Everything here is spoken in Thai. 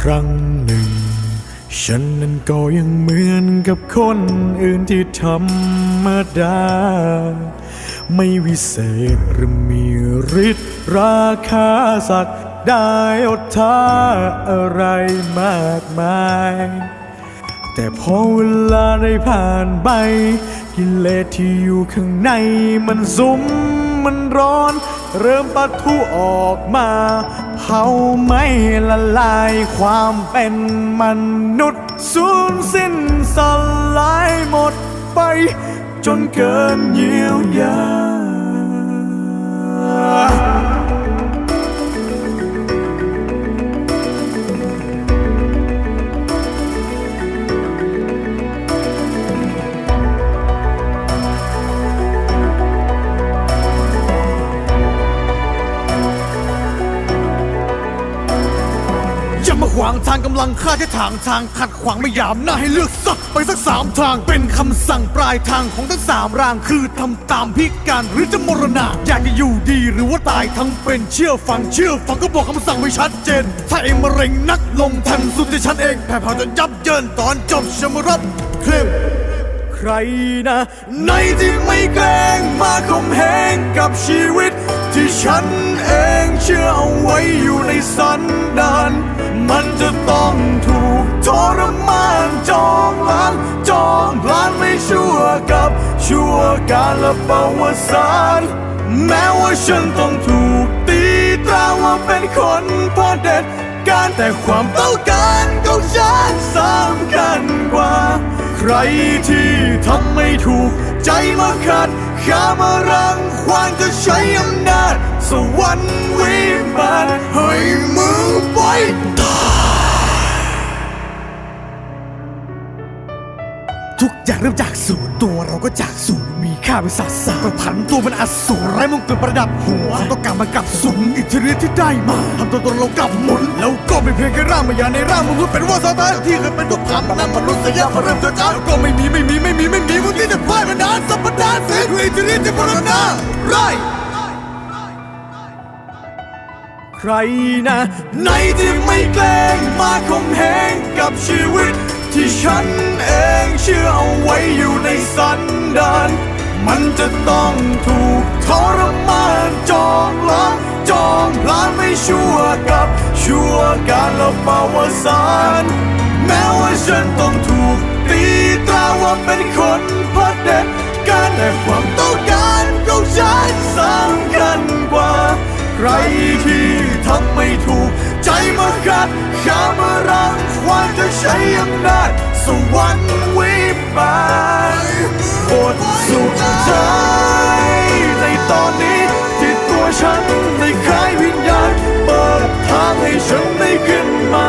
ครั้งหนึ่ง ฉันนั้นก็ยังเหมือนกับคนอื่นที่ธรรมดา ไม่วิเศษหรือมีฤทธิ์ราคาสักได้อดท่าอะไรมากมาย แต่พอเวลาได้ผ่านไปกิเลสที่อยู่ข้างในมันสุมมันร้อน เริ่มปะทุออกมา เผาไม่ละลายความเป็นมนุษย์สูญสิ้นสลายหมดไป จนเกินเยียวยาามางทางกำลังฆ่าที่ทางทางขัดขวางไม่ยามหน้าให้เลือกสักไปสักสามทาง เป็นคำสั่งปลายทางของทั้งสามร่างคือทำตามพิการหรือจะมรณะอยากจะอยู่ดีหรือว่าตายทั้งเป็นเชื่อฟังเชื่อฟังก็บอกคำสั่งไว้ชัดเจน ถ้าเองมะเร็งนักลงทันสุดที่ฉันเองแผ่เผาจนยับเยินตอนจบฉันมารับเคลมใครนะในที่ไม่แกล้งมาข่มเหงกับชีวิตที่ฉันเอง เชื่อเอาไว้อยู่ในสันดานมันจะต้องถูกทรมานจองล้างจองพลานไม่ชั่วกับชั่วการและประวัติศาสตร์แม้ว่าฉันต้องถูกตีตราว่าเป็นคนพอเด็ดการแต่ความต้องการของฉันสำคัญกว่า ใครที่ทำไม่ถูก ใจมาขัดข้ามารังควานจะใช้อำนา สวรรค์วิมานให้มึงไปตายทุกอย่างเริ่มจากศูนย์ตัวเราก็จากศูนย์มีค่าเป็นศาสตร์ก็ผันตัวเป็นอสูรไร้มึงกุฎประดับหัวต้องการมากับสุนอิทธิฤทธิ์ที่ได้มาทำตัวตนเรากลับหมุนแล้วก็ไม่เพียงแค่ร่างมายาในร่างมนุษย์เป็นว่าซาตานที่เคยเป็นตัวทำนั้นมนุษย์ยมาเริ่มจะจ้าแล้วก็ไม่มีไม่มีไม่มีไม่มีมุนที่จะพ่ายมานานสัปดาห์เสียด้วยอิทธิฤทธิ์ที่พลังนาไร ใครนะในที่ไม่แกล้งมาข่มเหงกับชีวิต ที่ฉันเองเชื่อเอาไว้อยู่ในสันดานมันจะต้องถูกทรมานจองล้างจองพลานไม่ชั่วกับชั่วการละประวัติศารแม้ว่าฉันต้องถูกตีตราว่าเป็นคนพระเด็จการแต่ความต้องการของฉันสำคัญกว่าใครที่ ทำไม่ถูก ใจมาขัดขามารังควานจะใช้อำนาจสวรรค์วิบากปวดสุดใจในตอนนี้ที่ตัวฉันในคล้ายวิญญาณเปิดทางให้ฉันได้ขึ้นมา